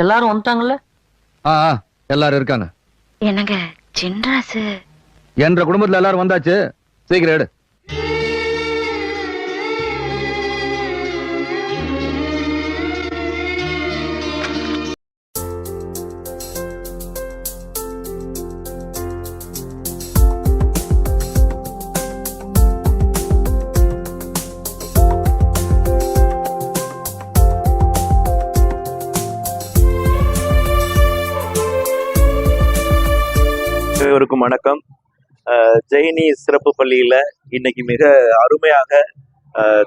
எல்லாரும் வந்துட்டாங்கல்ல? ஆ ஆ, எல்லாரும் இருக்காங்க. என்னங்க சின்ராசு. என்ற குடும்பத்துல எல்லாரும் வந்தாச்சு. சீக்கிரம் எடு. அனைவருக்கும் வணக்கம். ஜெயினி சிறப்பு பள்ளியில் இன்னைக்கு மிக அருமையாக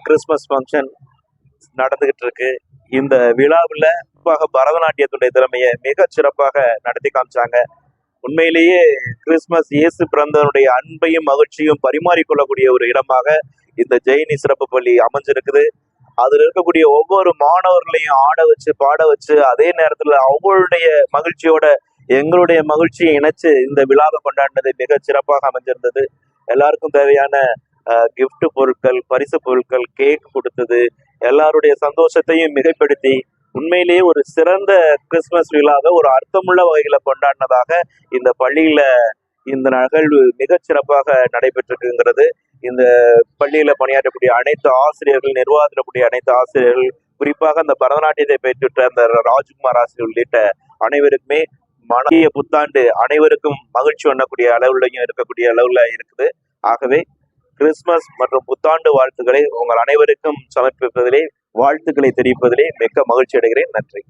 கிறிஸ்மஸ் ஃபங்க்ஷன் நடந்துகிட்டு இருக்கு. இந்த விழாவில் குறிப்பாக பரதநாட்டியத்துடைய திறமையை மிக சிறப்பாக நடத்தி காமிச்சாங்க. உண்மையிலேயே கிறிஸ்மஸ் இயேசு பிறந்தவனுடைய அன்பையும் மகிழ்ச்சியும் பரிமாறிக்கொள்ளக்கூடிய ஒரு இடமாக இந்த ஜெயினி சிறப்பு பள்ளி அமைஞ்சிருக்குது. அதில் இருக்கக்கூடிய ஒவ்வொரு மாணவர்களையும் ஆட வச்சு பாட வச்சு அதே நேரத்தில் அவங்களுடைய மகிழ்ச்சியோட எங்களுடைய மகிழ்ச்சியை இணைச்சு இந்த விழாவை கொண்டாடினது மிக சிறப்பாக அமைஞ்சிருந்தது. எல்லாருக்கும் தேவையான கிஃப்ட் பொருட்கள் பரிசு பொருட்கள் கேக் கொடுத்தது எல்லாருடைய சந்தோஷத்தையும் மிகைப்படுத்தி உண்மையிலேயே ஒரு சிறந்த கிறிஸ்மஸ் விழாவை ஒரு அர்த்தமுள்ள வகையில கொண்டாடினதாக இந்த பள்ளியில இந்த நிகழ்வு மிக சிறப்பாக நடைபெற்றிருக்குங்கிறது இந்த பள்ளியில பணியாற்றக்கூடிய அனைத்து ஆசிரியர்கள் நிர்வாகத்திடக்கூடிய அனைத்து ஆசிரியர்கள் குறிப்பாக அந்த பரதநாட்டியத்தை பெற்றுட்ட அந்த ராஜ்குமார் ஆசிரியர் உள்ளிட்ட அனைவருக்குமே மனித புத்தாண்டு அனைவருக்கும் மகிழ்ச்சி பண்ணக்கூடிய அளவுலையும் இருக்கக்கூடிய அளவுல இருக்குது. ஆகவே கிறிஸ்மஸ் மற்றும் புத்தாண்டு வாழ்த்துக்களை உங்கள் அனைவருக்கும் சமர்ப்பிப்பதிலே வாழ்த்துக்களை தெரிவிப்பதிலே மிக்க மகிழ்ச்சி அடைகிறேன். நன்றி.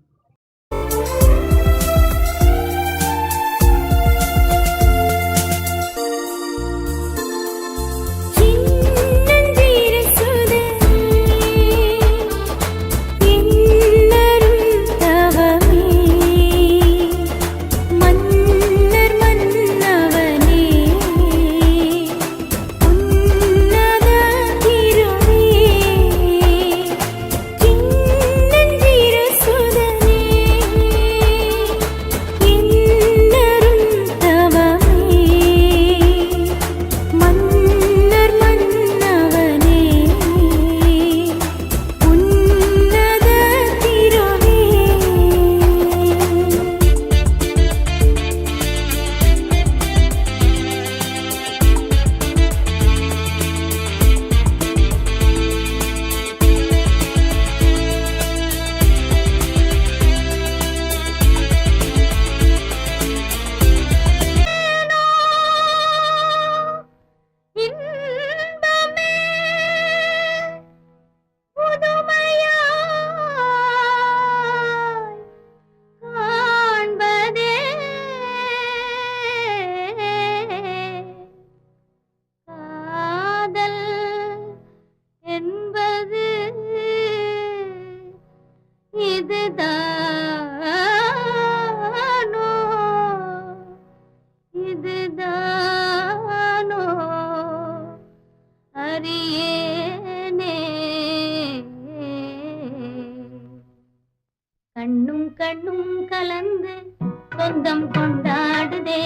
கண்ணும் கண்ணும் கலந்து சொந்தம் கொண்டாடுதே.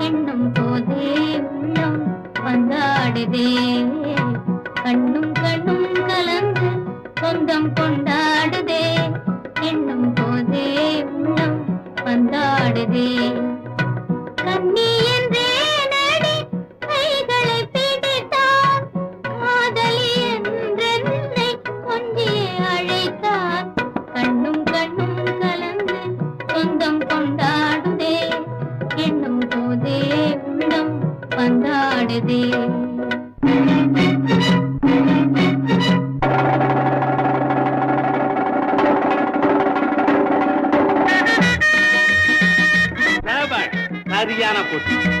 எண்ணும் போதே உள்ளம் வந்தாடுதே. கண்ணும் கண்ணும் கலந்து சொந்தம் கொண்டாடு போட்டி